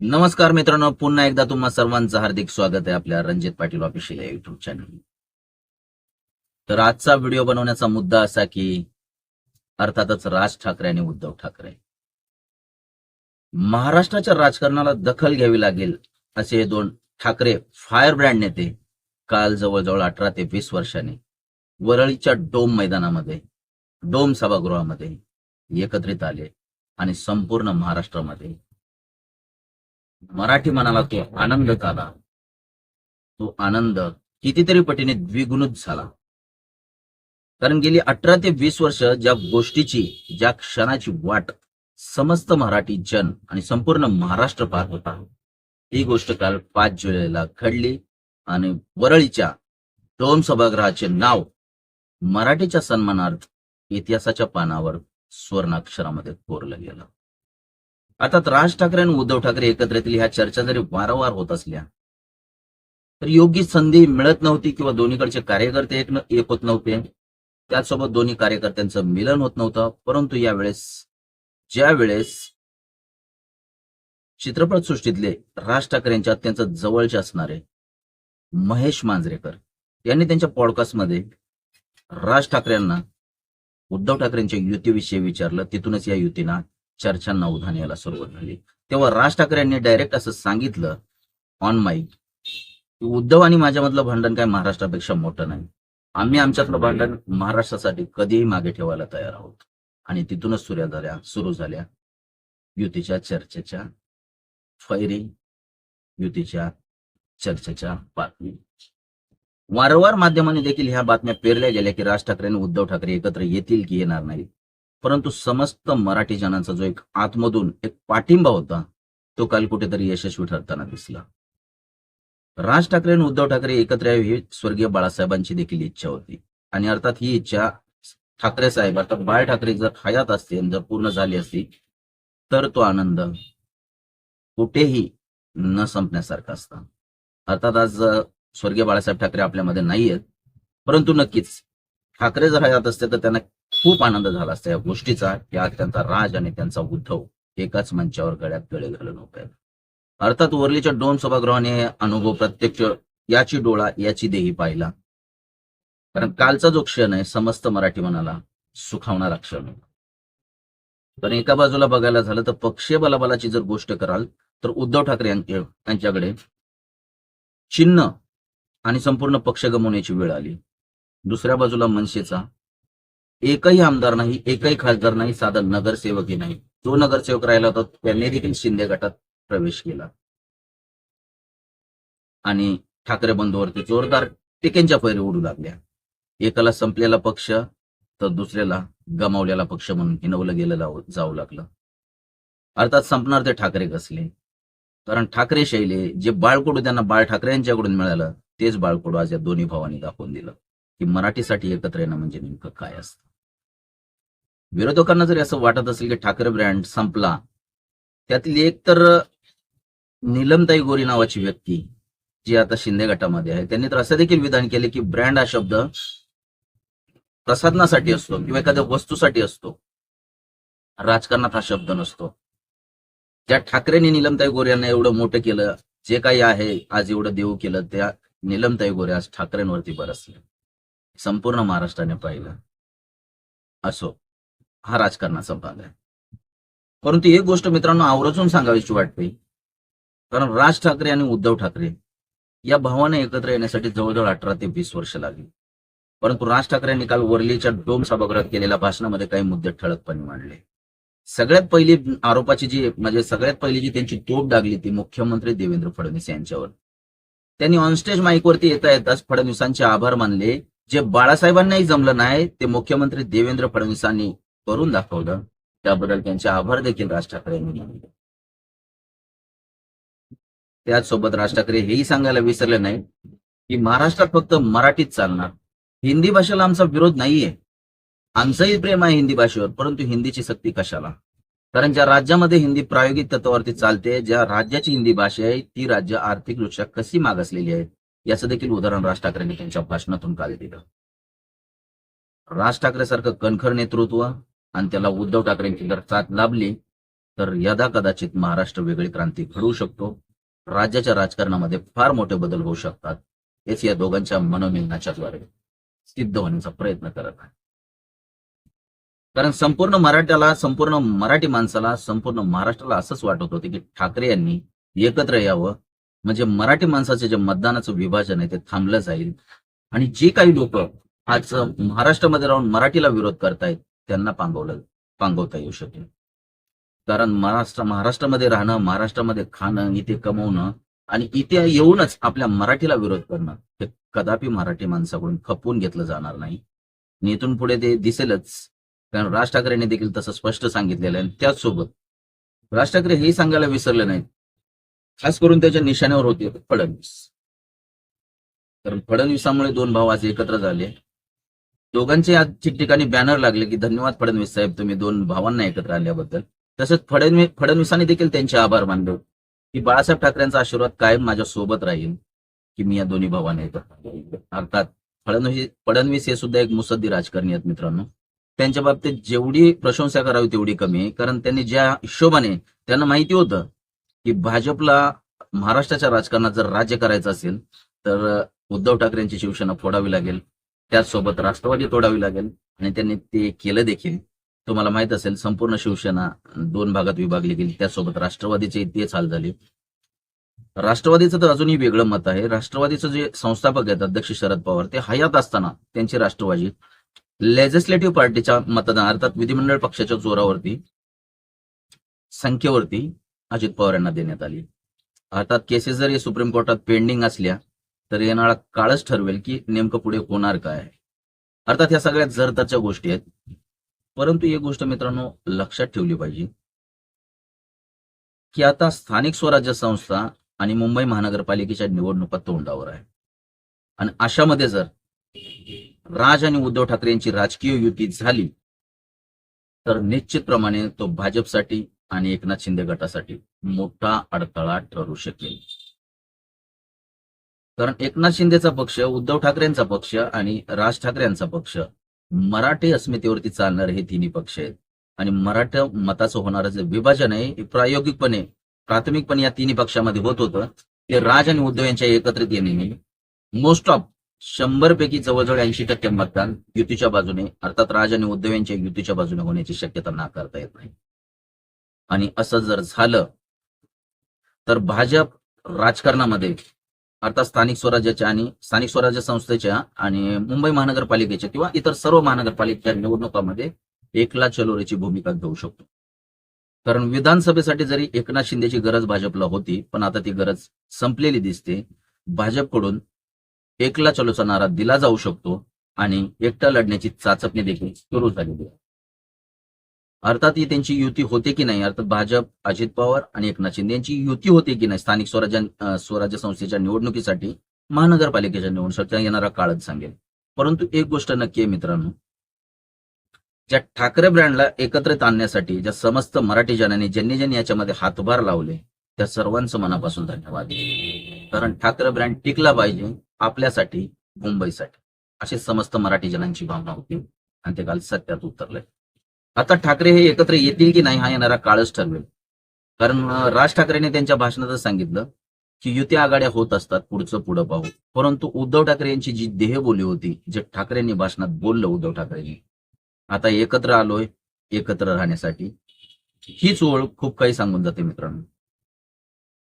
नमस्कार मित्रांनो पुन्हा एकदा तुम्हा सर्वांचं हार्दिक स्वागत आहे आपल्या रणजित पाटील ऑफिशियल या युट्यूब चॅनल तर आजचा व्हिडिओ बनवण्याचा मुद्दा असा की अर्थातच राज ठाकरे आणि उद्धव ठाकरे. महाराष्ट्राच्या राजकारणाला दखल घ्यावी लागेल असे हे दोन ठाकरे फायर ब्रँड नेते काल जवळजवळ अठरा ते वीस वर्षांनी वरळीच्या डोम मैदानामध्ये डोम सभागृहामध्ये एकत्रित आले आणि संपूर्ण महाराष्ट्रामध्ये मराठी मनाला तो आनंद झाला. तो आनंद कितीतरी पटीने द्विगुणित झाला. कारण गेली अठरा ते वीस वर्ष ज्या गोष्टीची ज्या क्षणाची वाट समस्त मराठी जन आणि संपूर्ण महाराष्ट्र पाहत होता ही गोष्ट काल पाच जुलैला घडली आणि वरळीच्या डोम सभागृहाचे नाव मराठीच्या सन्मानार्थ इतिहासाच्या पानावर स्वर्णाक्षरामध्ये कोरलं गेलं. अर्थात राज ठाकरे आणि उद्धव ठाकरे एकत्र येतील ह्या चर्चा जरी वारंवार होत असल्या तर योग्य संधी मिळत नव्हती किंवा दोन्हीकडचे कार्यकर्ते एक एक होत नव्हते. त्याचसोबत दोन्ही कार्यकर्त्यांचं मिलन होत नव्हतं. परंतु यावेळेस ज्या वेळेस चित्रपट सृष्टीतले राज ठाकरेंच्या त्यांचं अत्यंत जवळचे असणारे महेश मांजरेकर यांनी त्यांच्या पॉडकास्टमध्ये राज ठाकरे यांना उद्धव ठाकरेंच्या युतीविषयी विचारलं. तिथूनच या युतीना चर्चांना उधाण यायला सुरुवात झाली. तेव्हा राज ठाकरे यांनी डायरेक्ट असं सांगितलं ऑन माईक की उद्धव आणि माझ्यामधलं भांडण काय महाराष्ट्रापेक्षा मोठं नाही. आम्ही आमच्यातलं भांडण महाराष्ट्रासाठी कधीही मागे ठेवायला तयार आहोत. आणि तिथूनच सुरू झाल्या सुरू झाल्या युतीच्या चर्चेच्या फैरी युतीच्या चर्चेच्या बातमी. वारंवार माध्यमांनी देखील ह्या बातम्या पेरल्या गेल्या की राज ठाकरे आणि उद्धव ठाकरे एकत्र येतील की येणार नाही परंतु समस्त मराठी जनांचा जो एक आतमधून एक पाठिंबा होता तो काल कुठेतरी यशस्वी ठरताना दिसला. राज ठाकरे आणि उद्धव ठाकरे एकत्र यावे ही स्वर्गीय बाळासाहेबांची देखील इच्छा होती. आणि अर्थात ही इच्छा ठाकरे साहेब अर्थात बाळ ठाकरे जर हयात असते आणि जर पूर्ण झाली असती तर तो आनंद कुठेही न संपण्यासारखा असता. अर्थात आज स्वर्गीय बाळासाहेब ठाकरे आपल्यामध्ये नाहीयेत. परंतु नक्कीच ठाकरे जर हयात असते तर त्यांना खूप आनंद झाला असता या गोष्टीचा की आज त्यांचा राज आणि त्यांचा उद्धव एकाच मंचावर गळ्यात गळे घालून उभे अर्थात वरलीच्या दोन सभागृहाने अनुभव प्रत्यक्ष याची डोळा याची देही पाहिला. कारण कालचा जो क्षण आहे समस्त मराठी मनाला सुखावणारा क्षण आहे. पण एका बाजूला बघायला झालं तर पक्षीय बलाबलाची जर गोष्ट कराल तर उद्धव ठाकरे यांच्याकडे चिन्ह आणि संपूर्ण पक्ष गमवण्याची वेळ आली. दुसऱ्या बाजूला मनसेचा एकही आमदार नाही एकही खासदार नाही साधा नगरसेवकही नाही. जो नगरसेवक राहिला होता त्यांनी देखील शिंदे गटात प्रवेश केला. आणि ठाकरे बंधूवरती जोरदार टिकेंच्या फैरी उडू लागल्या. एकाला संपलेला पक्ष तर दुसऱ्याला गमावलेला पक्ष म्हणून हिनवलं गेलं जाऊ लागलं. अर्थात संपणार ते ठाकरे कसले? कारण ठाकरे शैली जे बाळकोडू त्यांना बाळ ठाकरे यांच्याकडून मिळालं तेच बाळकोडू आज या दोन्ही भावांनी दाखवून दिलं. की मराठीसाठी एकत्र येणं म्हणजे नेमकं काय असतं? विरोधकांना जरी असं वाटत असेल की ठाकरे ब्रँड संपला त्यातली एक तर नीलमताई गोरी नावाची व्यक्ती जी आता शिंदे गटामध्ये आहे त्यांनी तर असं देखील विधान केले की ब्रँड हा शब्द प्रसाधनासाठी असतो किंवा एखाद्या वस्तूसाठी असतो. राजकारणात हा शब्द नसतो. त्या ठाकरेंनी नीलमताई गोरे यांना एवढं मोठं केलं जे काही आहे आज एवढं देऊ केलं त्या नीलमताई गोरे आज ठाकरेंवरती बरसले. संपूर्ण महाराष्ट्राने पाहिलं. असो. हा राजकारणाचा भाग आहे. परंतु एक गोष्ट मित्रांनो आवर्जून सांगावीची वाटते. कारण राज ठाकरे आणि उद्धव ठाकरे या भावाने एकत्र येण्यासाठी जवळजवळ अठरा ते वीस वर्ष लागली. परंतु राज ठाकरेंनी काल वरलीच्या डोम सभागृहात केलेल्या भाषणामध्ये काही मुद्दे ठळकपणे मांडले. सगळ्यात पहिली आरोपाची जी म्हणजे सगळ्यात पहिली जी त्यांची तोप डागली ती मुख्यमंत्री देवेंद्र फडणवीस यांच्यावर. त्यांनी ऑनस्टेज माईकवरती येता येताच फडणवीसांचे आभार मानले. जे बाळासाहेबांनाही जमलं नाही ते मुख्यमंत्री देवेंद्र फडणवीसांनी करून दाखवलं त्याबद्दल त्यांचे आभार देखील राज ठाकरे यांनी मानले. त्याचसोबत राज ठाकरे हेही सांगायला विसरले नाही की महाराष्ट्रात फक्त मराठीत चालणार. हिंदी भाषेला आमचा विरोध नाहीये. आमचंही प्रेम आहे हिंदी भाषेवर परंतु हिंदीची सक्ती कशाला? कारण ज्या राज्यामध्ये हिंदी प्रायोगिक तत्वावरती चालते ज्या राज्याची हिंदी भाषा आहे ती राज्य आर्थिकदृष्ट्या कशी मागासलेली आहे याचं देखील उदाहरण राज ठाकरेंनी त्यांच्या भाषणातून काल दिलं. राज ठाकरे सारखं कणखर नेतृत्व आणि त्याला उद्धव ठाकरेंची जर साथ लाभली तर यदा कदाचित महाराष्ट्र वेगळी क्रांती घडवू शकतो. राज्याच्या राजकारणामध्ये फार मोठे बदल होऊ शकतात हेच या दोघांच्या मनोमिलनाच्या द्वारे सिद्ध होण्याचा प्रयत्न करत आहे. कारण संपूर्ण मराठ्याला संपूर्ण मराठी माणसाला संपूर्ण महाराष्ट्राला असंच वाटत होते की ठाकरे यांनी एकत्र यावं. म्हणजे मराठी माणसाचे जे मतदानाचं विभाजन आहे ते थांबलं जाईल. आणि जे काही लोक आज महाराष्ट्रामध्ये राहून मराठीला विरोध करतायत त्यांना पांगवलं पांगवता येऊ शकेल. कारण महाराष्ट्र महाराष्ट्रामध्ये राहणं महाराष्ट्रामध्ये खाणं इथे कमवणं आणि इथे येऊनच आपल्या मराठीला विरोध करणं हे कदापि मराठी माणसाकडून खपवून घेतलं जाणार नाही. आणि इथून पुढे ते दिसेलच. कारण राज ठाकरेंनी देखील तसं स्पष्ट सांगितलेलं आहे. आणि त्याचसोबत राज ठाकरे हेही सांगायला विसरले नाहीत. खास करून त्याच्या निशाण्यावर होते फडणवीस. कारण फडणवीसामुळे दोन भाव आज एकत्र झाले. दोघांचे आज ठिकठिकाणी बॅनर लागले की धन्यवाद फडणवीस साहेब तुम्ही दोन भावांना एकत्र आल्याबद्दल तसंच फडणवीस फडणवीसांनी देखील त्यांचे आभार मानले की बाळासाहेब ठाकरेंचा आशीर्वाद कायम माझ्या सोबत राहील की मी या दोन्ही भावांना एकत्र अर्थात फडणवीस फडणवीस हे सुद्धा एक मुसद्दी राजकारणी आहेत मित्रांनो. त्यांच्या बाबतीत जेवढी प्रशंसा करावी तेवढी कमी आहे कारण त्यांनी ज्या हिशोबाने त्यांना माहिती होतं की भाजपला महाराष्ट्राच्या राजकारणात जर राज्य करायचं असेल तर उद्धव ठाकरेंची शिवसेना फोडावी लागेल. त्याचसोबत राष्ट्रवादी तोडावी लागेल. आणि त्यांनी ते केलं देखील. तुम्हाला माहीत असेल संपूर्ण शिवसेना दोन भागात विभागली गेली. त्यासोबत राष्ट्रवादीचे तेच हाल झाले. राष्ट्रवादीचं तर अजूनही वेगळं मत आहे. राष्ट्रवादीचं जे संस्थापक आहेत अध्यक्ष शरद पवार ते हयात असताना त्यांची राष्ट्रवादी लेजिस्लेटिव्ह पार्टीच्या मतदान अर्थात विधिमंडळ पक्षाच्या जोरावरती संख्येवरती अजित पवार यांना देण्यात आली. अर्थात केसेस जरी सुप्रीम कोर्टात पेंडिंग असल्या तर येणारा काळच ठरवेल की नेमकं पुढे होणार काय. अर्थात ह्या सगळ्या जरताच्या गोष्टी आहेत. परंतु एक गोष्ट मित्रांनो लक्षात ठेवली पाहिजे. की आता स्थानिक स्वराज्य संस्था आणि मुंबई महानगरपालिकेच्या निवडणुका तोंडावर आहे. आणि अशामध्ये जर राज आणि उद्धव ठाकरे यांची राजकीय युती झाली तर निश्चितप्रमाणे तो भाजपसाठी आणि एकनाथ शिंदे गटासाठी मोठा अडथळा ठरू शकेल. कारण एकनाथ शिंदेचा पक्ष उद्धव ठाकरेंचा पक्ष आणि राज ठाकरे यांचा पक्ष मराठी अस्मितेवरती चालणारे हे तिन्ही पक्ष आहेत. आणि मराठा मताचं होणारं जे विभाजन आहे हे प्रायोगिकपणे प्राथमिकपणे या तिन्ही पक्षामध्ये होत होतं. ते राज आणि उद्धव यांच्या एकत्रित येण्याने मोस्ट ऑफ शंभर पैकी जवळजवळ ऐंशी टक्के मतदान युतीच्या बाजूने अर्थात राज आणि उद्धव यांच्या युतीच्या बाजूने होण्याची शक्यता नाकारता येत नाही. आणि असं जर झालं तर भाजप राजकारणामध्ये अर्थात स्थानिक स्वराज्याच्या आणि स्थानिक स्वराज्य संस्थेच्या आणि मुंबई महानगरपालिकेच्या किंवा इतर सर्व महानगरपालिकेच्या निवडणुकामध्ये एकला चलोरेची भूमिका घेऊ शकतो. कारण विधानसभेसाठी जरी एकनाथ शिंदेची गरज भाजपला होती पण आता ती गरज संपलेली दिसते. भाजपकडून एकला चलोचा नारा दिला जाऊ शकतो आणि एकटा लढण्याची चाचपणी देखील सुरू झालेली आहे. अर्थात ही त्यांची युती होते की नाही? अर्थात भाजप अजित पवार आणि एकनाथ शिंदे यांची युती होते की नाही स्थानिक स्वराज्य स्वराज्य संस्थेच्या निवडणुकीसाठी? महानगरपालिकेच्या निवडणुकीसाठी येणारा काळच सांगेल. परंतु एक गोष्ट नक्की आहे मित्रांनो. ज्या ठाकरे ब्रँडला एकत्रित आणण्यासाठी ज्या समस्त मराठी जनांनी ज्यांनी ज्यांनी याच्यामध्ये हातभार लावले त्या सर्वांचं मनापासून धन्यवाद. कारण ठाकरे ब्रँड टिकला पाहिजे आपल्यासाठी मुंबईसाठी. अशी समस्त मराठी जनांची भावना होती. आणि ते काल सत्यात उतरले. आता ठाकरे हे एकत्र येतील की नाही हा येणारा काळच ठरवेल. कारण राज ठाकरेने त्यांच्या भाषणातच सांगितलं की युती आघाड्या होत असतात पुढचं पुढं पाहू. परंतु उद्धव ठाकरे यांची जी देहबोली होती जे ठाकरेंनी भाषणात बोललं उद्धव ठाकरेंनी आता एकत्र आलोय एकत्र राहण्यासाठी. हीच ओळख खूप काही सांगून जाते मित्रांनो.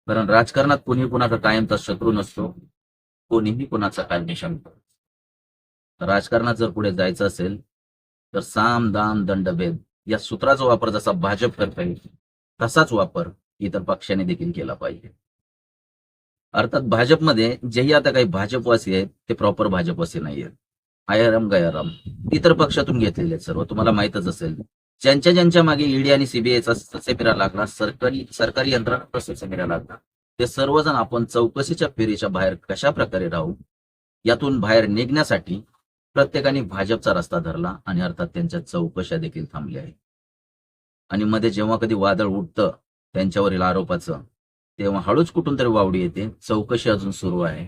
कारण राजकारणात कोणी कुणाचा कायमचा शत्रू नसतो कोणीही कोणाचा कायम निशांत राजकारणात जर पुढे जायचं असेल तर साम दाम दंडभेद या सूत्राचा वापर जसा भाजप करता येईल तसाच वापर इतर पक्षाने देखील केला पाहिजे. अर्थात भाजपमध्ये जेही आता काही भाजपवासी आहेत ते प्रॉपर भाजपवासी नाही आहेत. आयाराम गयाराम इतर पक्षातून घेतलेले आहेत सर्व. तुम्हाला माहितच असेल ज्यांच्या ज्यांच्या मागे ईडी आणि सीबीआयचा सेमिरा लागला सरकारी सरकारी यंत्रणा सेमिरा लागला ते सर्वजण आपण चौकशीच्या फेरीच्या बाहेर कशा प्रकारे राहू यातून बाहेर निघण्यासाठी प्रत्येकाने भाजपचा रस्ता धरला आणि अर्थात त्यांच्या चौकशा देखील थांबल्या आहेत. आणि मध्ये जेव्हा कधी वादळ उठतं त्यांच्यावरील आरोपाचं तेव्हा हळूच कुठून तरी वावडी येते. चौकशी अजून सुरू आहे.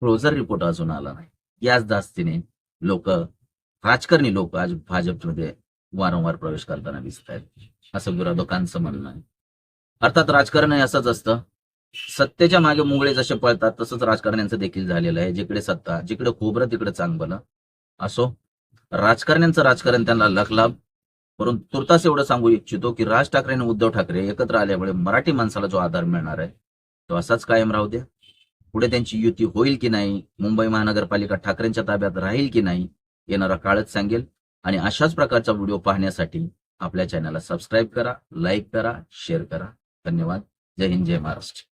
क्लोजर रिपोर्ट अजून आला नाही. याच दास्तीने लोक राजकारणी लोक आज भाजपमध्ये वारंवार प्रवेश करताना दिसत आहेत. असं विरोधकांचं म्हणणं आहे. अर्थात राजकारण हे असंच असतं. सत्तेच्या मागे मुंगळे जसे पळतात तसंच राजकारण्यांचं देखील झालेलं आहे. जिकडे सत्ता जिकडे खोबरं तिकडे चांगलं असो राजकारण्यांचं राजकारण त्यांना लखलाभ परंतु तुर्तास एवढं सांगू इच्छितो की राज ठाकरे आणि उद्धव ठाकरे एकत्र आल्यामुळे मराठी माणसाला जो आधार मिळणार आहे तो असाच कायम राहू द्या. पुढे त्यांची युती होईल की नाही मुंबई महानगरपालिका ठाकरेंच्या ताब्यात राहील की नाही येणारा काळच सांगेल. आणि अशाच प्रकारचा व्हिडिओ पाहण्यासाठी आपल्या चॅनलला सबस्क्राईब करा लाईक करा शेअर करा. धन्यवाद. जय हिंद जय महाराष्ट्र.